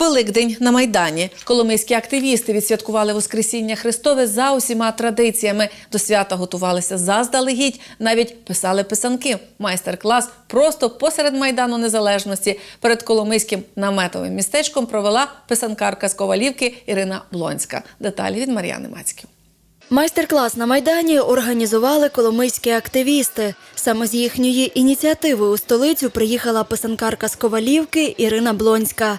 Великдень на Майдані. Коломийські активісти відсвяткували Воскресіння Христове за усіма традиціями. До свята готувалися заздалегідь, навіть писали писанки. Майстер-клас просто посеред Майдану Незалежності перед Коломийським наметовим містечком провела писанкарка з Ковалівки Ірина Блонська. Деталі від Мар'яни Мацьків. Майстер-клас на Майдані організували коломийські активісти. Саме з їхньої ініціативи у столицю приїхала писанкарка з Ковалівки Ірина Блонська.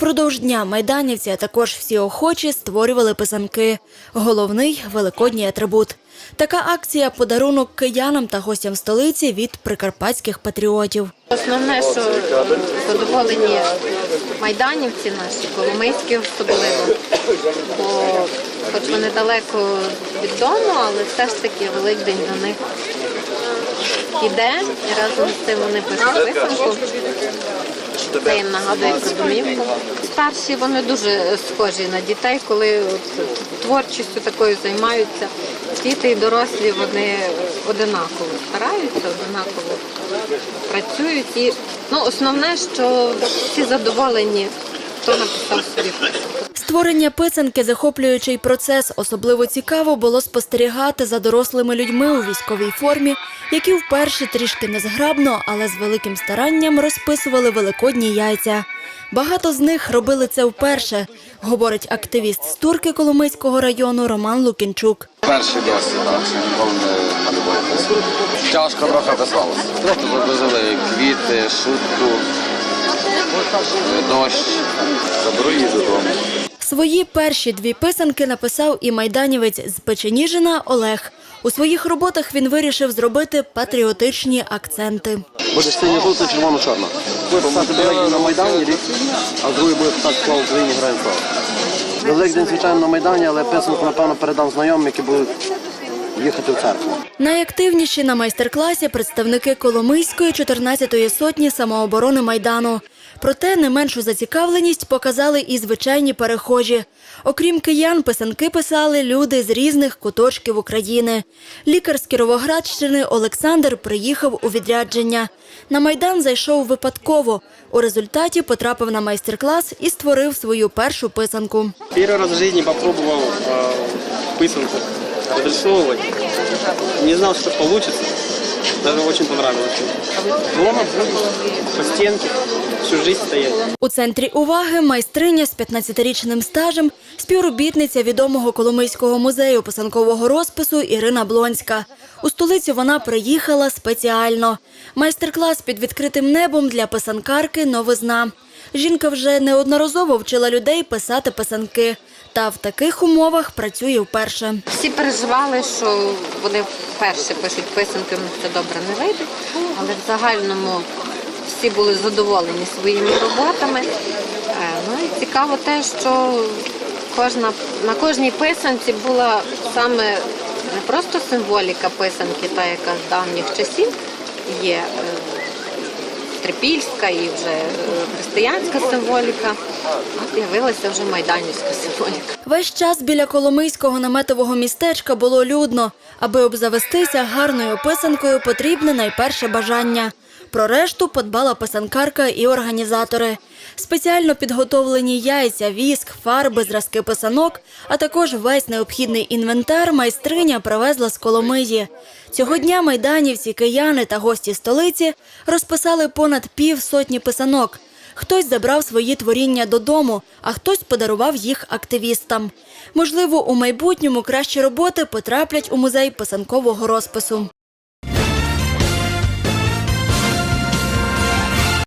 Впродовж дня майданівці, а також всі охочі створювали писанки. Головний великодній атрибут. Така акція подарунок киянам та гостям столиці від прикарпатських патріотів. Основне, що задоволені майданівці наші, коломийські особливо, бо хоч вони далеко від дому, але все ж таки Великдень до них іде, і разом з цим вони пишуть писанку. Це їм домівку. Старші вони дуже схожі на дітей, коли творчістю такою займаються. Діти і дорослі вони одинаково стараються, одинаково працюють. І ну, основне, що всі задоволені, хто написав собі. Створення писанки захоплюючий процес. Особливо цікаво було спостерігати за дорослими людьми у військовій формі, які вперше трішки незграбно, але з великим старанням розписували великодні яйця. Багато з них робили це вперше, говорить активіст з Турки Коломийського району Роман Лукінчук. Перший досвід, ніколи не малював. Тяжко трохи писалося. Просто загрузили квіти, шутку, дощ. Заберу її додому. Свої перші дві писанки написав і майданівець з Печеніжина Олег. У своїх роботах він вирішив зробити патріотичні акценти. Буде синьо жовто червоно чорно. Буде писати Великдень на Майдані рік, а другий буде писати слава Україні героям слава. Великдень, звичайно, на Майдані, але писанку, напевно, передам знайомим, які будуть їхати в церкву. Найактивніші на майстер-класі представники Коломийської 14-ї сотні самооборони Майдану. Проте не меншу зацікавленість показали і звичайні перехожі. Окрім киян, писанки писали люди з різних куточків України. Лікар з Кіровоградщини Олександр приїхав у відрядження. На Майдан зайшов випадково. У результаті потрапив на майстер-клас і створив свою першу писанку. Первый раз в жизни попробовал э, пысанку разрисовывать. Не знал, что получится. Даже очень понравилось. Дома буду по стенке всю жизнь стоять. У центрі уваги майстриня з 15-річним стажем, співробітниця відомого Коломийського музею писанкового розпису Ірина Блонська. У столицю вона приїхала спеціально. Майстер-клас під відкритим небом для писанкарки новизна. Жінка вже неодноразово вчила людей писати писанки. Та в таких умовах працює вперше. Всі переживали, що вони вперше пишуть писанки, в них це добре не вийде, але в загальному всі були задоволені своїми роботами. Е, Ну і цікаво те, що кожна, на кожній писанці була саме не просто символіка писанки, та яка з давніх часів є. Трипільська і вже е, християнська символіка, а з'явилася вже майданівська символіка. Весь час біля Коломийського наметового містечка було людно. Аби обзавестися гарною писанкою, потрібне найперше бажання. Про решту подбала писанкарка і організатори. Спеціально підготовлені яйця, віск, фарби, зразки писанок, а також весь необхідний інвентар майстриня привезла з Коломиї. Цього дня майданівці, кияни та гості столиці розписали понад пів сотні писанок. Хтось забрав свої творіння додому, а хтось подарував їх активістам. Можливо, у майбутньому кращі роботи потраплять у музей писанкового розпису.